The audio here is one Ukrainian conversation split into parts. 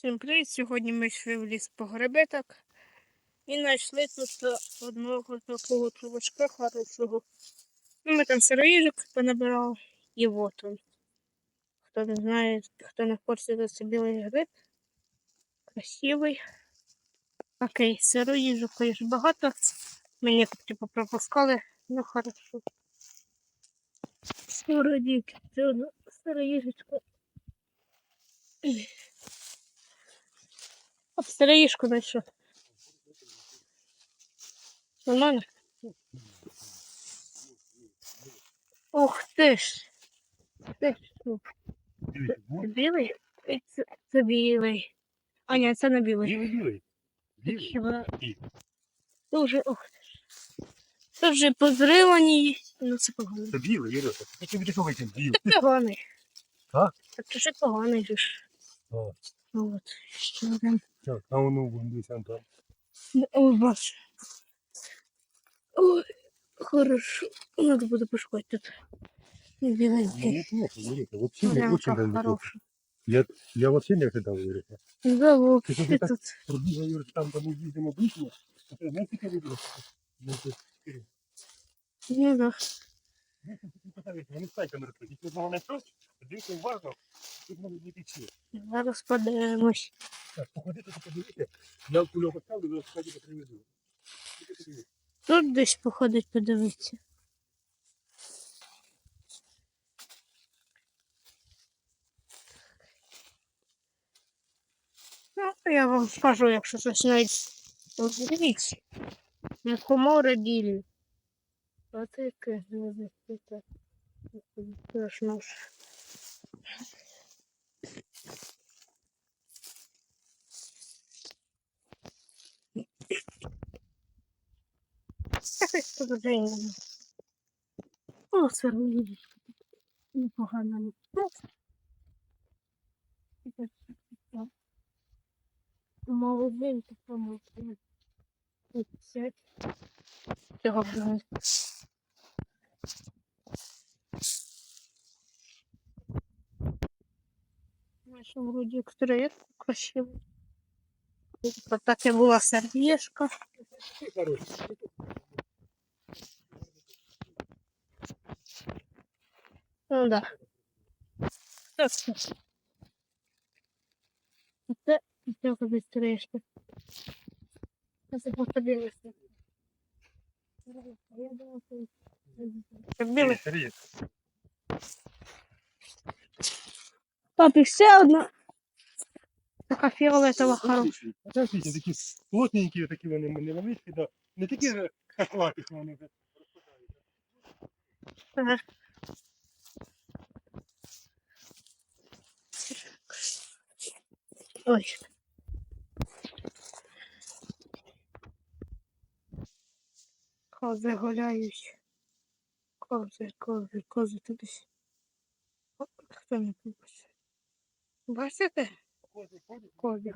Всім привіт! Сьогодні ми йшли в ліс по гриби так. І знайшли тут одного такого чувачка хорошого. Ну, ми там сироїжок понабирали. І от он. Хто не знає, хто не хоче, то це білий гриб. Красивий. Окей, сироїжок, конечно, багато. Мені типу пропускали. Ну хорошо. Сиродік. Це одна. Сироїжку знайшов. Нормально? Ух ти ж. Ти? Дивіться, Це білий? Е, Це, це білий. А ні, це не білий. білий, білий. Білий. Хіба І. дуже ух ти ж. Це вже позривані є. Ну це погано. Це білий, Ірина. Ти тобі такого вийти білий. Це поганий. А? Так це ж поганий же ж. О, Ну от. Ще один. Там. там. Ну, Ой, боже. Ой, хорошо. Надо буде пошукати тут. Біленький. неплохо, Ірина. Вообще не очень даже хороший. Я, я вообще не ожидал, Ірина. Да, вот, Ти собі так- тут. Пробігав, Юр, там, ми їздимо близько. А ти знаєш? Ну, це чотири. Ну да. Ну, це такі питання, Вони стайка не розповідь. Якщо одного дивіться уважно, тут можуть бути всі. Зараз подивимось. Так, походити, то подивіться. Я кульок поставлю, ви сходите, привезу. Тут десь походить подивитися. Ну, я вам скажу, якщо щось. Ось Дивіться. Мухомори білі. А це яке не знаю. Страшно ж. Якось подозріння. О, це рулічка. Непогано не такому. Сядь. Цього вже. Наша вроді креветку красиву. Вот так і була сердечко. Ну да. Так. Це кудись трешка. Це просто білий. Я думала, що це білий. Папі, ще одна. Така фіолетова хороша. Це світі такі плотненькі, такі вони невеличкі, да. не такі що вони вже розпадаються. Ага. Ой. Кози гуляють. Кози, кози, кози туди. Хто не побачив? Бачите? Ходять.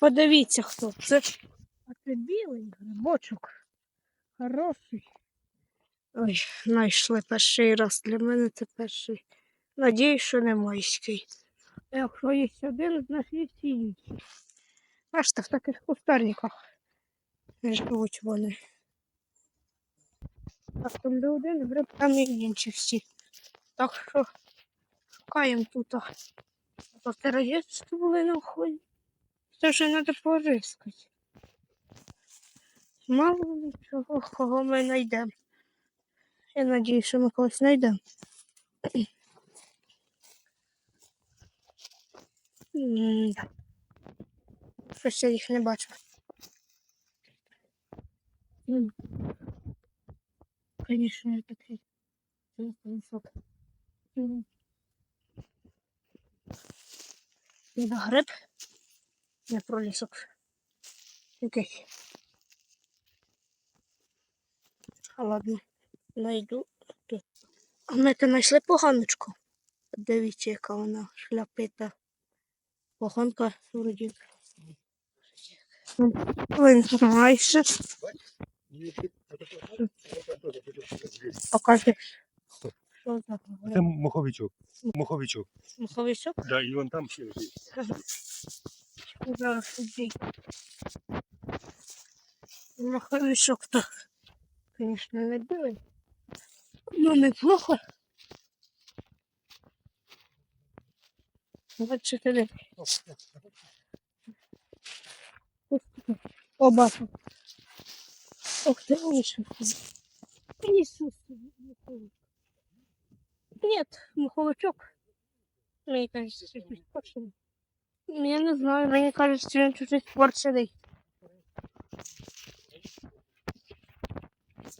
Подивіться, хто це. А це білий грибочок. Хороший. Ой, знайшли перший раз. Для мене це перший. Надіюсь, що не майський. Якщо є один, значить є інші. Бачите, в таких кустарниках не живуть вони. А там де один гриб, там і інші всі. Так що шукаємо тут. Розетки були на вході. Це вже треба порискати. Мало чого, кого ми знайдемо. Я надію, що ми когось знайдемо. Щось я їх не бачу. Конечно, я такий. Лісок. М. Не гриб. Не про лісок. Який. А ладно, найду тут. А ми то знайшли поганочку. Дивіться, яка вона шляпита. Поганка вроді. Він майже І Що за Це моховичок. Моховичок. маховичок? Да, і вон там ще лежить. Зараз іди. Маховичок то, звісно, не білий. Ну, неплохо. 24. Оба. Ух ты, вышел. Иисус. Нет, муховичок. Мне кажется, чуть-чуть порченый. Я не знаю, мне кажется, чуть-чуть порченый.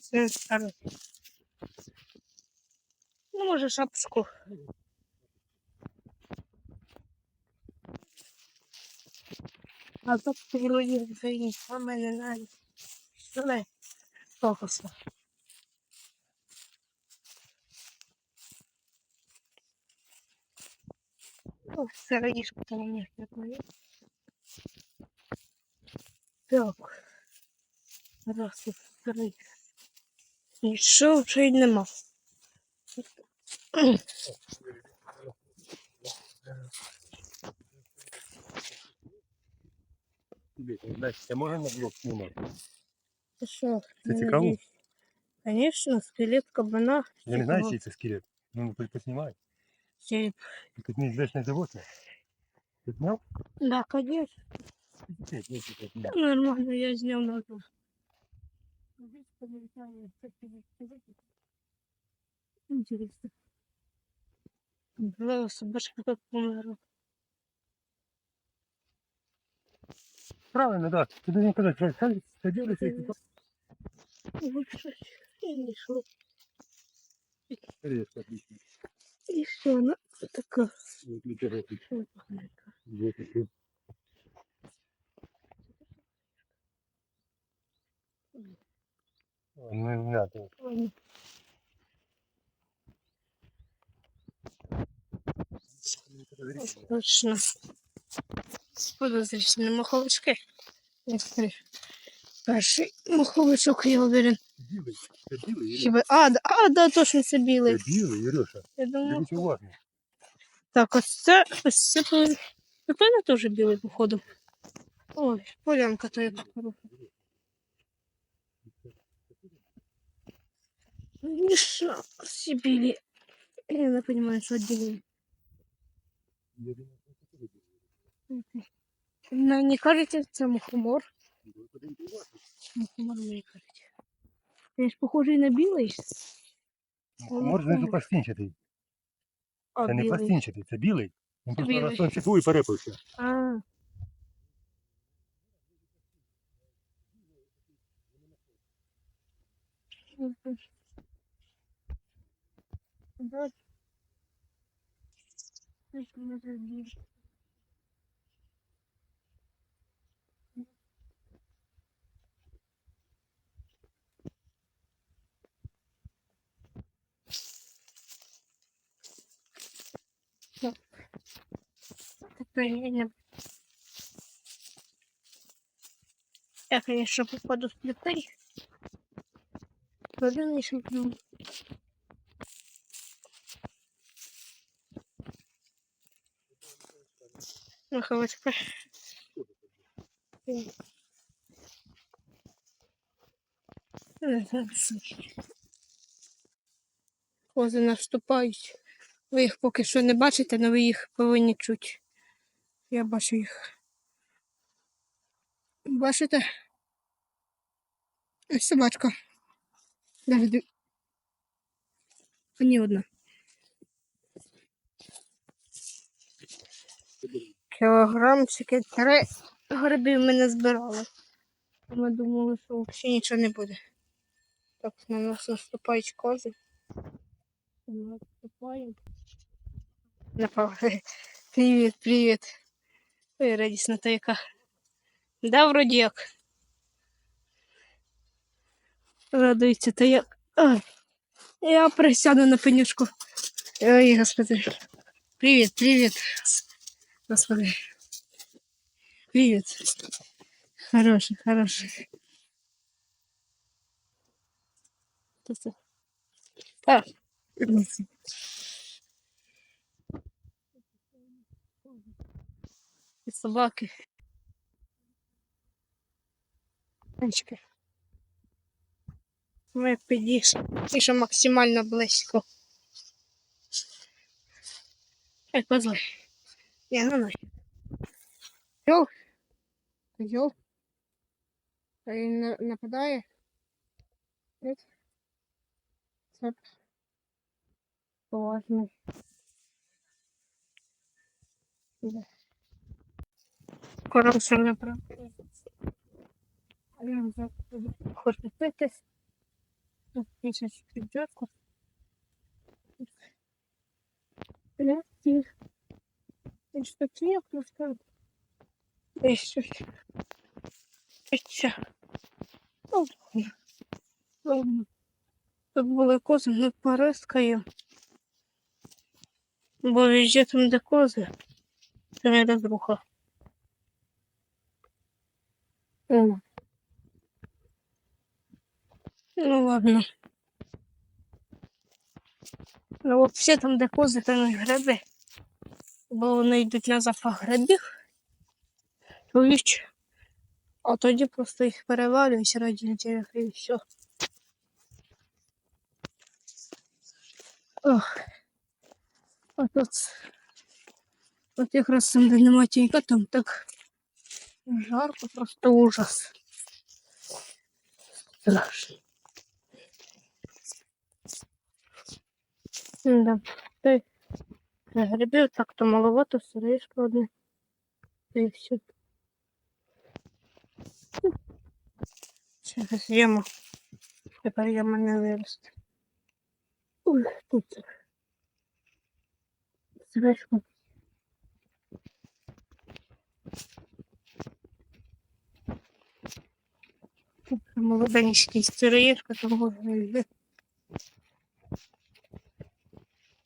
Це старий. Ну, може, шапочку. А тут вроді вже а мене навіть. Але фокусно. О, сыроежка там у меня такое. Так. Раз і три. Нічого вже й нема. Це можна на блок знімати? Ти що? Це цікаво? Звісно, скелет кабана. Я не знаю, Цікаво. чий це скелет. Ну, пос- Поснімай. Череп. Тут неізвестне животне. Ти зняв? Да, конечно. Ні, ні, ні, ні. Нормально, я снял на то. Интересно. Бля, собачка как померла. Правильно, так. Да. Ти должен казати, що хай садилися і тут Лучше. И не шло. резко отлично. Ну, і- О, Ну, не Точно. Подозрительні маховички. Перший маховичок, я уверен. Хіба... А, да, а, да, точно це білий. Це білий, Ірюша. Я думаю, Дивись уважно. так, ось це, ось це повинен... Напевно, теж білий, походу. Ой, полянка то яка хороша. Ну що, всі білі. Я не розумію, що білі. Я думаю, що це білий. Мені кажеться, це мухомор. Ну, подивіться уважно. Мухомор мені кажеться. Він ж похожий на білий. Мухомор знизу пластинчатий. А, Це не білий. пластинчатий, це білий. Він просто Білий. ростом і перепився. А. Да. Слишком много людей. Так. Я конечно, попаду в плиты. Но я не шагну. Маховочка. Кози наступають. Ви їх поки що не бачите, але ви їх повинні чути. Я бачу їх. Бачите? Ось собачка. Даже дві. Ні одна. Кілограмчики три грибів ми не збирали. Ми думали, що взагалі нічого не буде. Так, на нас наступають кози. Ми Наступаємо. Привіт, привіт. Ой, радісна та яка. Да, вроді як. Радується та як. Ой. Я присяду на пенюшку. Ой, господи. Привіт, привіт. Господи. Привіт. Хороший, хороший. Так, собаки. Ми підійшли. Максимально близько. Ей, козли. Я ну ну. Йоу. Йоу. А він нападає. Ет. Це поважно. Да. Хороше не правда. А я вже хочу пити. Тут тисяч піджатку. Ляті. І що це я просто. І щось. Печа. Ну, ладно. Тут були кози, ми порискаємо. Бо везде там, де кози, це не розруха. О. Ну ладно. Ну всі там, де кози, там і гриби. Бо вони йдуть на запах грибів. Чують. А тоді просто їх перевалюють раді інтересу і все. Ох. А тут, от якраз там, де нема тінька, там так жарко, просто ужас. Страшно. Да. Ти грибів так-то маловато, сироїшка одне. І все. Зараз яма. Тепер яма не виросте. Ой, тут. Зверху. Молоденький сироїшка, там можна йти.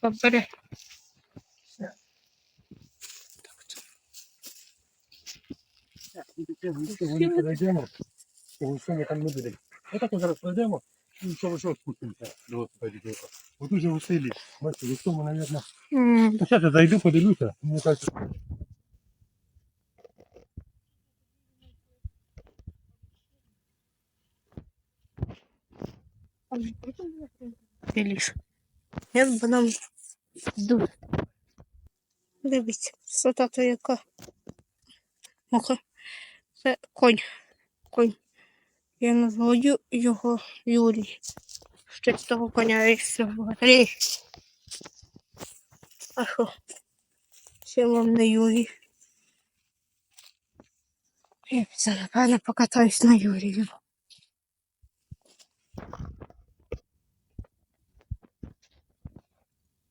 Побере. Ми подойдемо, тому що ми там не буде. Отак ми зараз пройдемо, і що ви що спустимося до велосипедів. От уже у селі. Бачите, до цьому, мабуть. М, Зараз я зайду, подивлюся. Мені кажуть, Біліш. Як би нам дуже. Дивіться, висота то яка. Муха. Це конь. Конь. Я назваю його Юрій. Ще з того коня і всього. Рій. А що? Ще вам не Юрій. Я напевно, покатаюсь на Юрію.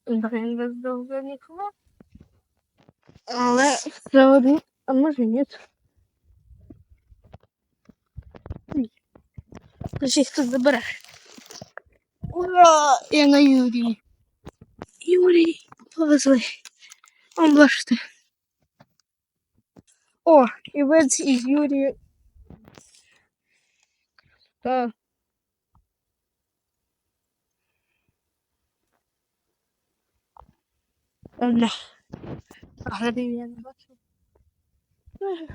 Блин, без довго нікого. Але все одно, а може ні. Ой. Хтось їх тут забере. Ура! Я на Юрії. Юрій, повезли. Он бачите. О, і вид із Юрія. Так. Ладно. А я не бачу.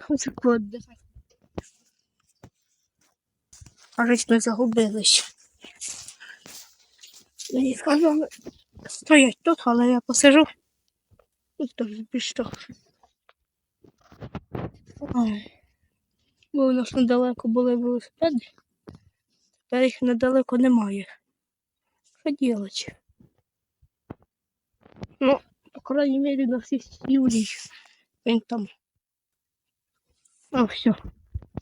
Хочу подихати. Кажуть, ми загубились. Мені сказали стоять тут, але я посижу. Тут теж більш того. Ой. Бо у нас недалеко були велосипеди. Тепер їх недалеко немає. Що ділать? Ну, по крайней мере, на всіх Юрій. Він там. О, все.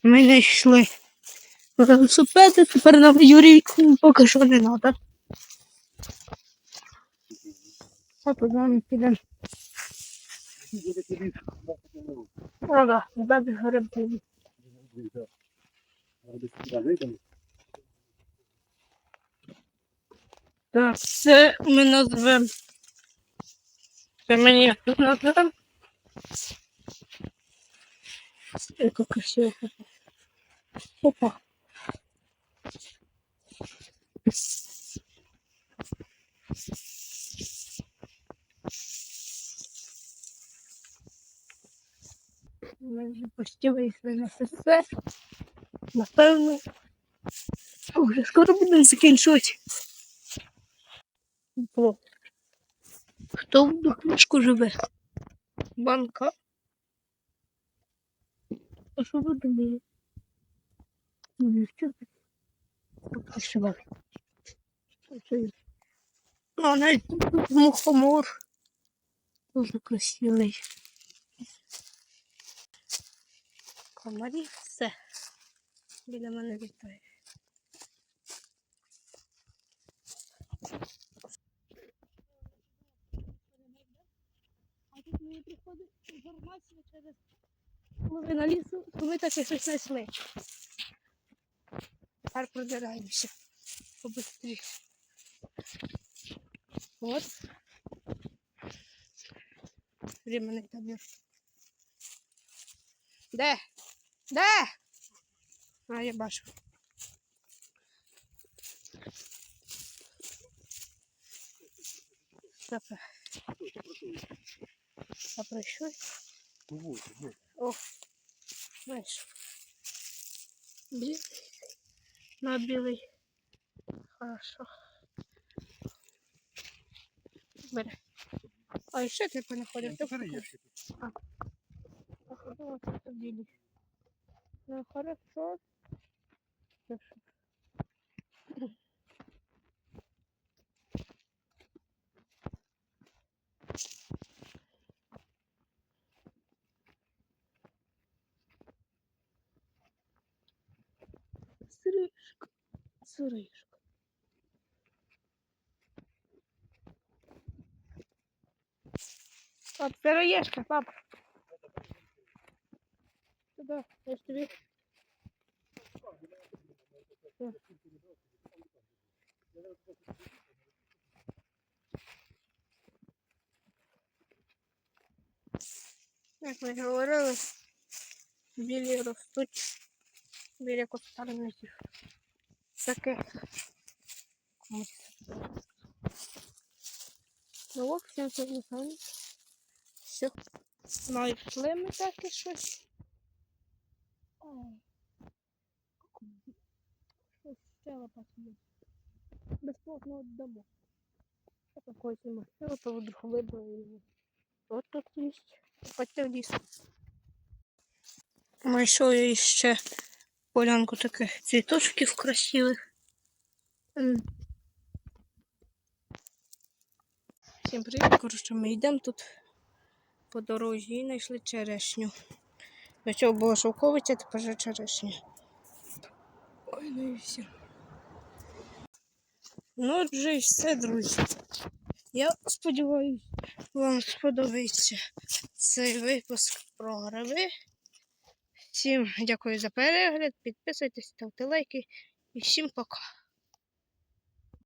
Ми не йшли. Велосипеди, тепер нам Юрій поки що не треба. А туди ми підемо. Ну да, без грибів. Так, це ми назвемо. Ти мені Яка красива. Опа. Ми вже почти вийшли на СССР. Напевно. Уже скоро будемо закінчувати. Було хто в духовичку живе? Банка. А що ви думаєте? Ну, навіть тут мухомор. Дуже красивий. Комарі все. Біля мене літає. А тут мені приходить інформація через половина лісу, що ми таки щось знайшли. Тепер продираємося побыстріше. От. Временний табір. Де? Де? А, я бачу. А прощай. Ну вот, вот. О, знаешь. Белый. На белый. Хорошо. Бери. А еще ты понаходил? Ну, Ты смотри, я ще тут. Вот это белый. Ну, хорошо. Хорошо. Сырышка. Пап, сыроежка, пап. Туда, я ж тобі. Все. Як ми говорили, білі ростуть біля кустарників. Комусь. Ну, в общем, це не знаю. Все. Знайшли ми таке щось. Ой. Щось ще лопати є. Безплатно віддамо. Що такое зима? Я ото вдруг вибрали. От тут є. Хотя в ліс. Знайшов я ще полянку таких цвіточків красивих. Всім привіт, коротше, ми йдемо тут по дорозі і знайшли черешню. До цього була шовковиця, тепер вже черешня. Ой, ну і все. Ну, от вже і все, друзі. Я сподіваюся, вам сподобається цей випуск про гриби. Всім дякую за перегляд, підписуйтесь, ставте лайки і всім пока.